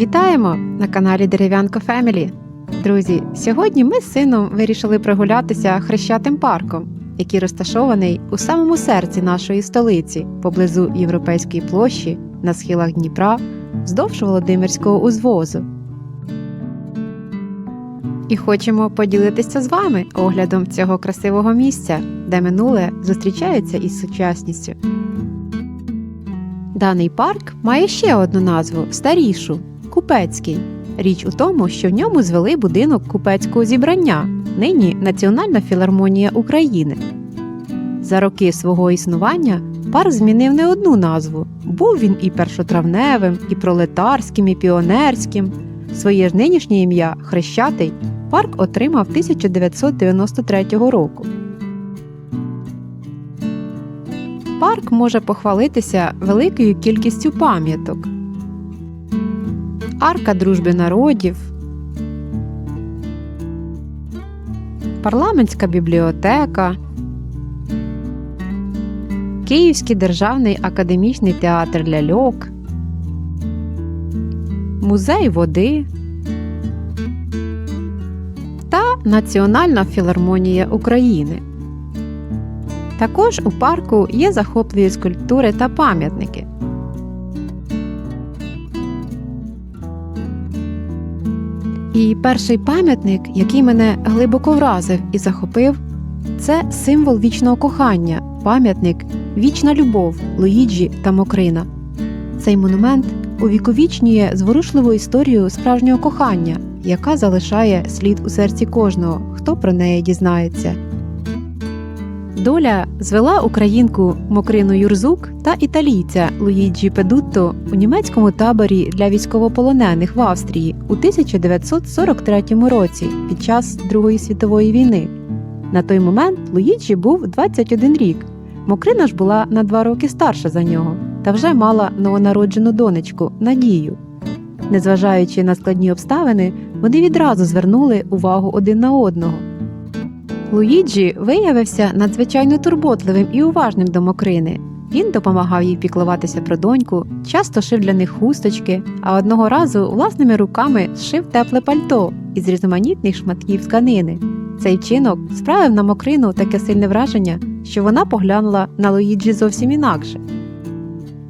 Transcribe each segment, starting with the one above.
Вітаємо на каналі Дерев'янко Фемілі. Друзі, сьогодні ми з сином вирішили прогулятися хрещатим парком, який розташований у самому серці нашої столиці, поблизу Європейської площі на схилах Дніпра, вздовж Володимирського узвозу. І хочемо поділитися з вами оглядом цього красивого місця, де минуле зустрічається із сучасністю. Даний парк має ще одну назву старішу Купецький. Річ у тому, що в ньому звели будинок купецького зібрання, нині Національна філармонія України. За роки свого існування парк змінив не одну назву. Був він і першотравневим, і пролетарським, і піонерським. Своє ж нинішнє ім'я Хрещатий парк отримав 1993 року. Парк може похвалитися великою кількістю пам'яток. Арка дружби народів, Парламентська бібліотека, Київський державний академічний театр ляльок, Музей води та Національна філармонія України. Також у парку є захопливі скульптури та пам'ятники. І перший пам'ятник, який мене глибоко вразив і захопив, це символ вічного кохання, пам'ятник Вічна любов Луїджі та Мокрина. Цей монумент увіковічнює зворушливу історію справжнього кохання, яка залишає слід у серці кожного, хто про неї дізнається. Доля звела українку Мокрину Юрзук та італійця Луїджі Педутто у німецькому таборі для військовополонених в Австрії у 1943 році під час Другої світової війни. На той момент Луїджі був 21 рік. Мокрина ж була на два роки старша за нього та вже мала новонароджену донечку Надію. Незважаючи на складні обставини, вони відразу звернули увагу один на одного. Луїджі виявився надзвичайно турботливим і уважним до Мокрини. Він допомагав їй піклуватися про доньку, часто шив для них хусточки, а одного разу власними руками зшив тепле пальто із різноманітних шматків тканини. Цей вчинок справив на Мокрину таке сильне враження, що вона поглянула на Луїджі зовсім інакше.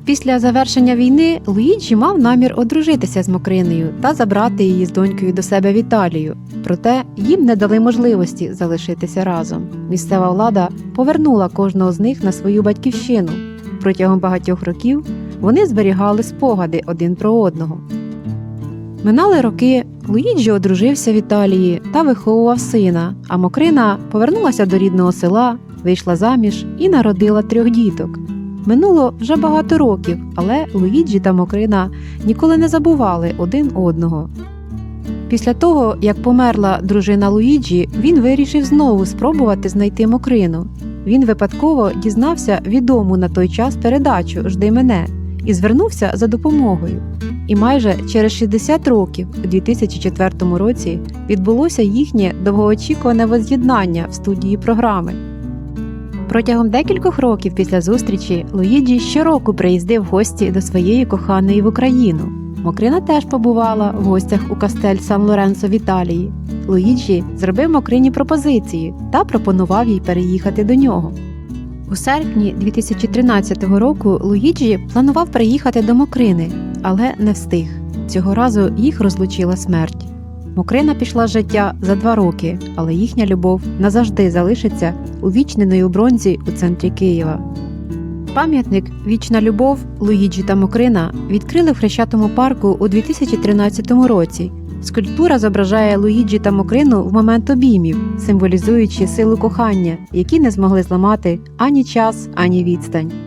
Після завершення війни Луїджі мав намір одружитися з Мокриною та забрати її з донькою до себе в Італію. Проте їм не дали можливості залишитися разом. Місцева влада повернула кожного з них на свою батьківщину. Протягом багатьох років вони зберігали спогади один про одного. Минали роки Луїджі одружився в Італії та виховував сина, а Мокрина повернулася до рідного села, вийшла заміж і народила трьох діток. Минуло вже багато років, але Луїджі та Мокрина ніколи не забували один одного. Після того, як померла дружина Луїджі, він вирішив знову спробувати знайти Мокрину. Він випадково дізнався відому на той час передачу Жди мене і звернувся за допомогою. І майже через 60 років, у 2004 році, відбулося їхнє довгоочікуване воз'єднання в студії програми. Протягом декількох років після зустрічі Луїджі щороку приїздив в гості до своєї коханої в Україну. Мокрина теж побувала в гостях у кастель Сан Лоренцо в Італії. Луїджі зробив Мокрині пропозиції та пропонував їй переїхати до нього. У серпні 2013 року Луїджі планував приїхати до Мокрини, але не встиг. Цього разу їх розлучила смерть. Мокрина пішла з життя за два роки, але їхня любов назавжди залишиться увічненою у бронзі у центрі Києва. Пам'ятник Вічна любов Луїджі та Мокрина відкрили в Хрещатому парку у 2013 році. Скульптура зображає Луїджі та Мокрину в момент обіймів, символізуючи силу кохання, які не змогли зламати ані час, ані відстань.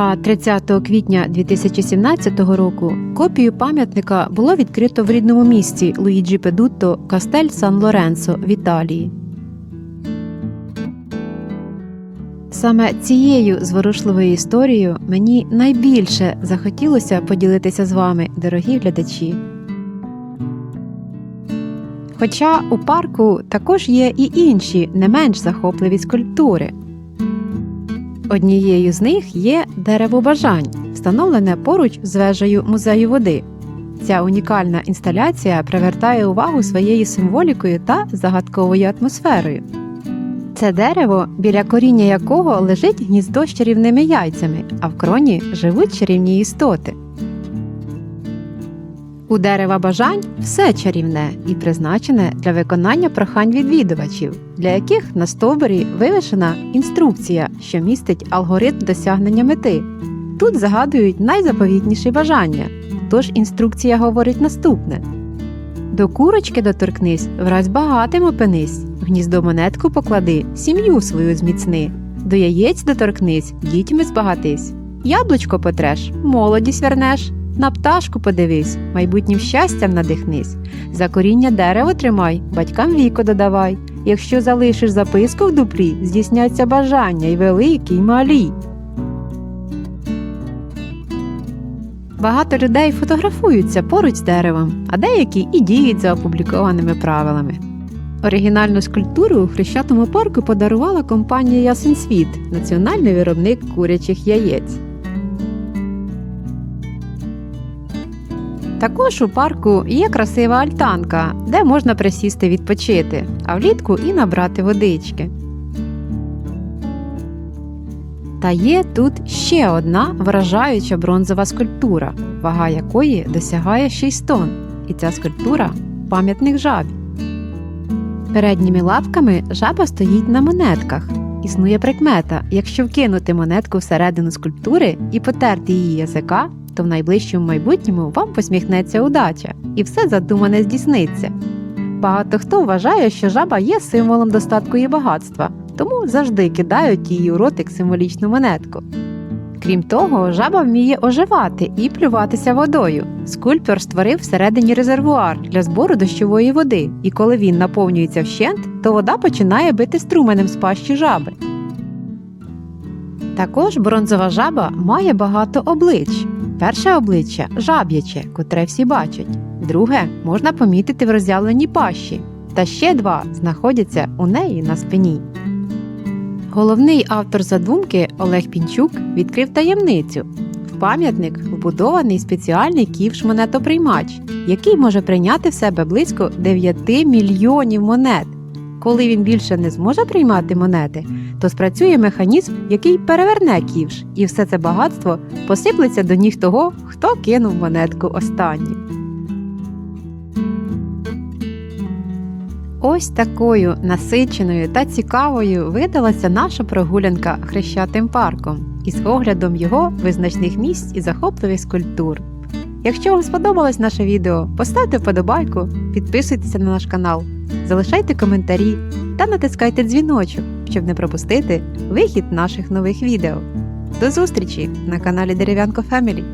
А 30 квітня 2017 року копію пам'ятника було відкрито в рідному місті Луїджі Педутто Кастель Сан Лоренцо в Італії. Саме цією зворушливою історією мені найбільше захотілося поділитися з вами, дорогі глядачі. Хоча у парку також є і інші не менш захопливі скульптури. Однією з них є дерево бажань, встановлене поруч з вежею музею води. Ця унікальна інсталяція привертає увагу своєю символікою та загадковою атмосферою. Це дерево, біля коріння якого лежить гніздо з чарівними яйцями, а в кроні живуть чарівні істоти. У дерева бажань все чарівне і призначене для виконання прохань відвідувачів, для яких на стовбурі вивішена інструкція, що містить алгоритм досягнення мети. Тут загадують найзаповітніші бажання, тож інструкція говорить наступне: до курочки доторкнись, враз багатим опинись, в гніздо монетку поклади, сім'ю свою зміцни, до яєць доторкнись, дітьми збагатись, яблучко потреш, молодість вернеш. На пташку подивись, майбутнім щастям надихнись. За коріння дерево тримай, батькам віко додавай. Якщо залишиш записку в дуплі, здійсняться бажання й великі, й малі. Багато людей фотографуються поруч з деревом, а деякі і діють за опублікованими правилами. Оригінальну скульптуру у Хрещатому парку подарувала компанія Ясен Світ, національний виробник курячих яєць. Також у парку є красива альтанка, де можна присісти відпочити, а влітку і набрати водички. Та є тут ще одна вражаюча бронзова скульптура, вага якої досягає 6 тонн. І ця скульптура пам'ятник жабі. Передніми лапками жаба стоїть на монетках. Існує прикмета: якщо вкинути монетку всередину скульптури і потерти її язика, то в найближчому майбутньому вам посміхнеться удача, і все задумане здійсниться. Багато хто вважає, що жаба є символом достатку і багатства, тому завжди кидають її у ротик символічну монетку. Крім того, жаба вміє оживати і плюватися водою. Скульптор створив всередині резервуар для збору дощової води, і коли він наповнюється вщент, то вода починає бити струменем з пащі жаби. Також бронзова жаба має багато облич. Перше обличчя жаб'яче, котре всі бачать. Друге можна помітити в роззявленій пащі. Та ще два знаходяться у неї на спині. Головний автор задумки Олег Пінчук відкрив таємницю. В пам'ятник вбудований спеціальний ківш монетоприймач, який може прийняти в себе близько 9 мільйонів монет. Коли він більше не зможе приймати монети, то спрацює механізм, який переверне ківш, і все це багатство посиплеться до ніг того, хто кинув монетку останнім. Ось такою насиченою та цікавою видалася наша прогулянка хрещатим парком із оглядом його визначних місць і захопливих скульптур. Якщо вам сподобалось наше відео, поставте вподобайку, підписуйтеся на наш канал, залишайте коментарі та натискайте дзвіночок, щоб не пропустити вихід наших нових відео. До зустрічі на каналі Дерев'янко Фемілі!